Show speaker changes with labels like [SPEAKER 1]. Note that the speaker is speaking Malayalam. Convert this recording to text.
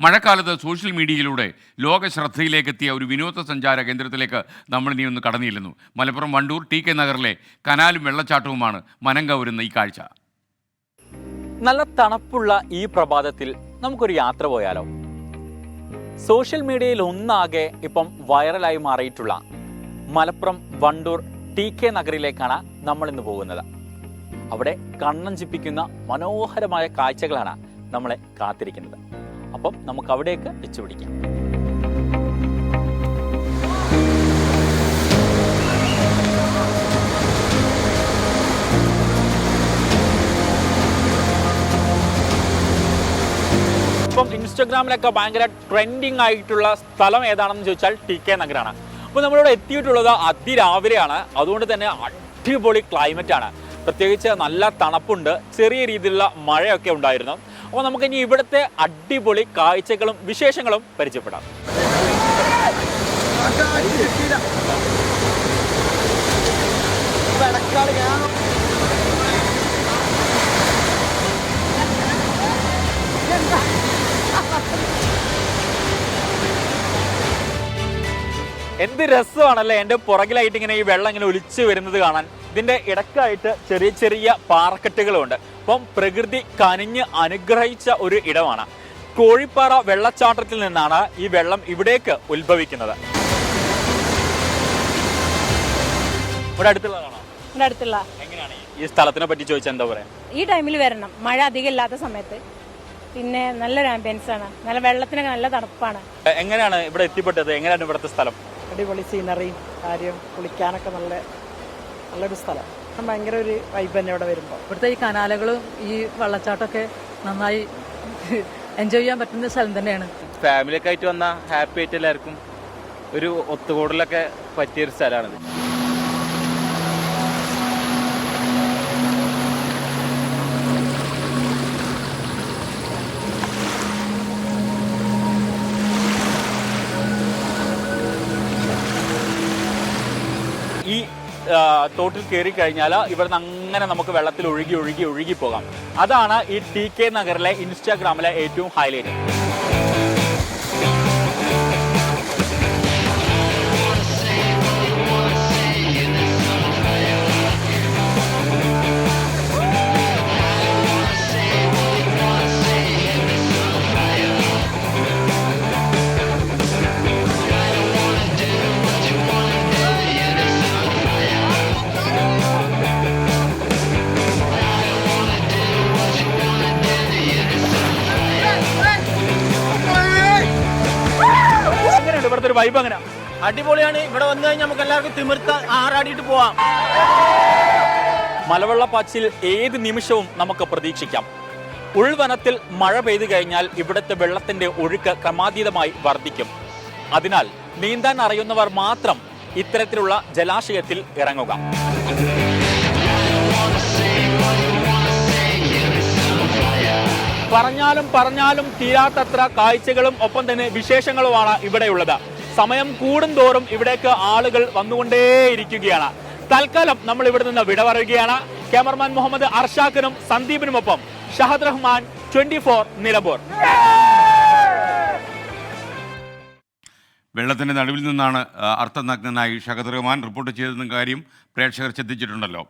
[SPEAKER 1] മഴക്കാലത്ത് സോഷ്യൽ മീഡിയയിലൂടെ ലോക ശ്രദ്ധയിലേക്കെത്തിയ ഒരു വിനോദസഞ്ചാര കേന്ദ്രത്തിലേക്ക് നമ്മൾ ഇനി ഒന്ന് കടന്നിരുന്നു മലപ്പുറം വണ്ടൂർ ടി കെ നഗറിലെ കനാലും വെള്ളച്ചാട്ടവുമാണ് മനം കവരുന്ന ഈ കാഴ്ച.
[SPEAKER 2] നല്ല തണുപ്പുള്ള ഈ പ്രഭാതത്തിൽ നമുക്കൊരു യാത്ര പോയാലോ? സോഷ്യൽ മീഡിയയിൽ ഒന്നാകെ ഇപ്പം വൈറലായി മാറിയിട്ടുള്ള മലപ്പുറം വണ്ടൂർ ടി കെ നഗറിലേക്കാണ് നമ്മൾ ഇന്ന് പോകുന്നത്. അവിടെ കണ്ണഞ്ചിപ്പിക്കുന്ന മനോഹരമായ കാഴ്ചകളാണ് നമ്മളെ കാത്തിരിക്കുന്നത്. അപ്പം നമുക്ക് അവിടേക്ക് വെച്ചുപിടിക്കാം ഇപ്പം ഇൻസ്റ്റഗ്രാമിലൊക്കെ ഭയങ്കര ട്രെൻഡിങ് ആയിട്ടുള്ള സ്ഥലം ഏതാണെന്ന് ചോദിച്ചാൽ ടി കെ നഗറാണ് അപ്പോൾ നമ്മളിവിടെ എത്തിയിട്ടുള്ളത് അതിരാവിലെയാണ്. അതുകൊണ്ട് തന്നെ അടിപൊളി ക്ലൈമറ്റാണ് പ്രത്യേകിച്ച് നല്ല തണുപ്പുണ്ട്. ചെറിയ രീതിയിലുള്ള മഴയൊക്കെ ഉണ്ടായിരുന്നു. അപ്പോൾ നമുക്ക് ഇനി ഇവിടുത്തെ അടിപൊളി കാഴ്ചകളും വിശേഷങ്ങളും പരിചയപ്പെടാം. എന്ത് രസമാണല്ലേ എന്റെ പുറകിലായിട്ട് ഇങ്ങനെ ഈ വെള്ളം ഇങ്ങനെ ഒലിച്ചു വരുന്നത് കാണാൻ. ഇതിന്റെ ഇടക്കായിട്ട് ചെറിയ ചെറിയ പാറക്കെട്ടുകളുണ്ട്. അപ്പം പ്രകൃതി കനിഞ്ഞ് അനുഗ്രഹിച്ച ഒരു ഇടമാണ്. കോഴിപ്പാറ വെള്ളച്ചാട്ടത്തിൽ നിന്നാണ് ഈ വെള്ളം ഇവിടേക്ക് ഉത്ഭവിക്കുന്നത്. ഇവിടെ അടുത്തുള്ളതാണോ?
[SPEAKER 3] ഇവിടെ അടുത്തുള്ള.
[SPEAKER 2] എങ്ങനെയാണ് ഈ- ഈ സ്ഥലത്തിനെ പറ്റി ചോദിച്ചാൽ എന്താ പറയാ?
[SPEAKER 3] ഈ ടൈമിൽ വരണം. മഴ അധികം ഇല്ലാത്ത സമയത്ത്. പിന്നെ നല്ലൊരു ആംബിയൻസ് ആണ്. നല്ല വെള്ളത്തിനൊക്കെ നല്ല തണുപ്പാണ്.
[SPEAKER 2] എങ്ങനെയാണ് ഇവിടെ എത്തിപ്പെട്ടത്? എങ്ങനെയാണ് ഇവിടുത്തെ സ്ഥലം?
[SPEAKER 4] അടിപൊളി സീനറിയും കാര്യം കുളിക്കാനൊക്കെ നല്ല നല്ലൊരു സ്ഥലം. ഭയങ്കര ഒരു വൈബ് തന്നെ ഇവിടെ വരുമ്പോൾ
[SPEAKER 5] ഇവിടുത്തെ ഈ കനാലകളും ഈ വെള്ളച്ചാട്ടമൊക്കെ നന്നായി എൻജോയ് ചെയ്യാൻ പറ്റുന്ന സ്ഥലം തന്നെയാണ്.
[SPEAKER 6] ഫാമിലിയൊക്കെ ആയിട്ട് വന്ന ഹാപ്പി ആയിട്ട് എല്ലാവർക്കും ഒരു ഒത്തുകൂടലൊക്കെ പറ്റിയൊരു സ്ഥലമാണിത്.
[SPEAKER 2] തോട്ടിൽ കയറി കഴിഞ്ഞാൽ ഇവിടുന്ന് അങ്ങനെ നമുക്ക് വെള്ളത്തിൽ ഒഴുകി ഒഴുകി ഒഴുകി പോകാം. അതാണ് ഈ ടി കെ നഗറിലെ ഇൻസ്റ്റാഗ്രാമിലെ ഏറ്റവും ഹൈലൈറ്റ് ഒരു വൈബ് അങ്ങനെ.
[SPEAKER 6] അടിപൊളിയാണ്. ഇവിടെ വന്നു കഴിഞ്ഞാൽ നമുക്ക് എല്ലാവർക്കും തിമിർത്ത ആറാടിയിട്ട് പോവാം.
[SPEAKER 2] മലവെള്ളപ്പാച്ചിൽ ഏത് നിമിഷവും നമുക്ക് പ്രതീക്ഷിക്കാം. ഉൾവനത്തിൽ മഴ പെയ്തു കഴിഞ്ഞാൽ ഇവിടുത്തെ വെള്ളത്തിന്റെ ഒഴുക്ക് ക്രമാതീതമായി വർദ്ധിക്കും. അതിനാൽ നീന്താൻ അറിയുന്നവർ മാത്രം ഇത്തരത്തിലുള്ള ജലാശയത്തിൽ ഇറങ്ങുക. പറഞ്ഞാലും പറഞ്ഞാലും തീരാത്തത്ര കാഴ്ചകളും ഒപ്പം തന്നെ വിശേഷങ്ങളുമാണ് ഇവിടെയുള്ളത്. സമയം കൂടുന്തോറും ഇവിടേക്ക് ആളുകൾ വന്നുകൊണ്ടേയിരിക്കുകയാണ്. തൽക്കാലം നമ്മൾ ഇവിടെ നിന്ന് വിട പറയുകയാണ് ക്യാമറമാൻ മുഹമ്മദ് അർഷാഖിനും സന്ദീപിനുമൊപ്പം ഷഹദ് റഹ്മാൻ ട്വന്റി ഫോർ നിലമ്പൂർ.
[SPEAKER 1] വെള്ളത്തിന്റെ നടുവിൽ നിന്നാണ് അർത്ഥനഗ്നായി ഷഹദ് റഹ്മാൻ റിപ്പോർട്ട് ചെയ്തെന്ന കാര്യം പ്രേക്ഷകർ ശ്രദ്ധിച്ചിട്ടുണ്ടല്ലോ